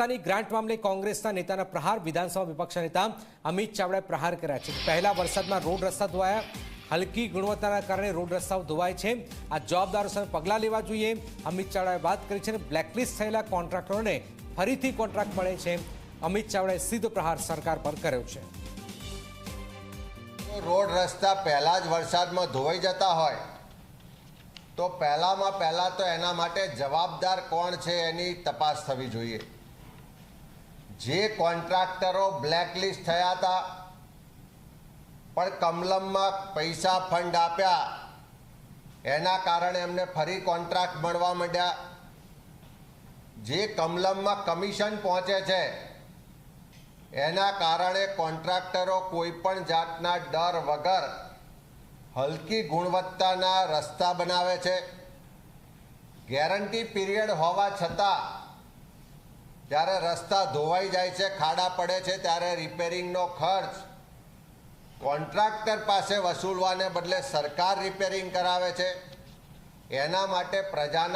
રસ્તાની ગ્રાન્ટ મામલે કોંગ્રેસના નેતાના પ્રહાર, વિધાનસભા વિપક્ષના નેતા અમિત ચાવડાએ પ્રહાર કર્યા છે. પહેલા વરસાદમાં રોડ રસ્તા ધોવાયા. હલકી ગુણવત્તાના કારણે રોડ રસ્તાઓ ધોવાય છે. આ જવાબદારો સામે પગલાં લેવા જોઈએ. અમિત ચાવડાએ વાત કરી છે અને બ્લેકલિસ્ટ થયેલા કોન્ટ્રાક્ટરોને ફરીથી કોન્ટ્રાક્ટ મળે છે. અમિત ચાવડાએ સીધો પ્રહાર સરકાર પર કર્યો છે. રોડ રસ્તા પહેલા જ વરસાદમાં ધોવાઈ જતા હોય, તો પહેલામાં પહેલા તો એના માટે જવાબદાર કોણ છે એની તપાસ થવી જોઈએ. જે કોન્ટ્રાક્ટરો બ્લેકલિસ્ટ થયા હતા, પણ કમલમમાં પૈસા ફંડ આપ્યા. એના કારણે એમને ફરી કોન્ટ્રાક્ટ મળવા માંડ્યા. જે કમલમમાં કમિશન પહોંચે છે, એના કારણે કોન્ટ્રાક્ટરો કોઈ પણ જાતના ડર વગર હલકી ગુણવત્તાના રસ્તા બનાવે છે. ગેરંટી પીરિયડ હોવા છતાં જ્યારે રસ્તા ધોવાઈ જાય છે, ખાડા પડે છે, ત્યારે રિપેરિંગનો ખર્ચ. કોન્ટ્રાક્ટર પાસે વસૂલવાને બદલે સરકાર રિપેરિંગ કરાવે છે. એના માટે પ્રજાના